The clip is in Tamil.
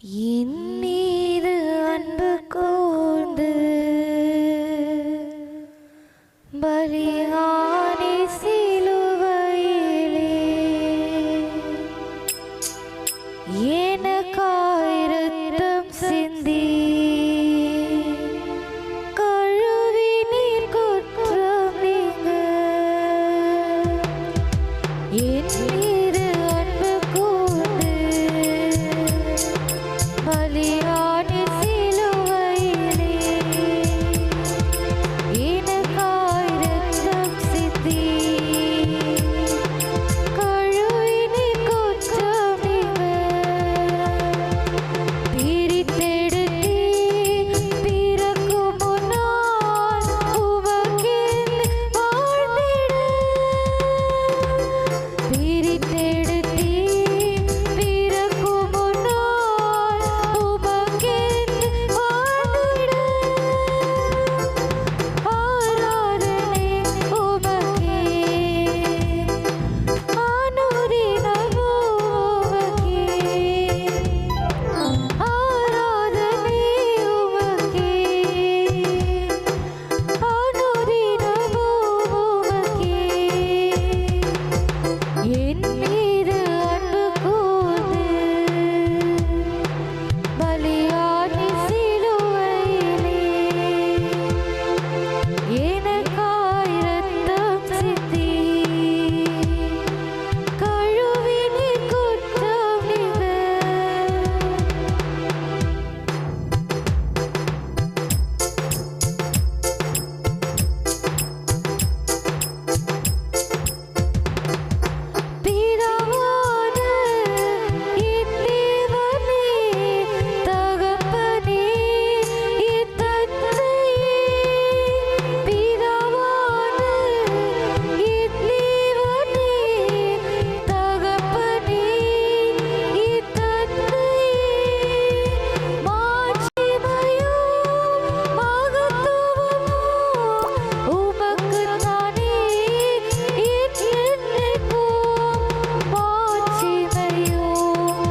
என் மீது அன்பு கூர்ந்து பலியானி சிலுவையிலே எனக்காயிரம் சிந்தி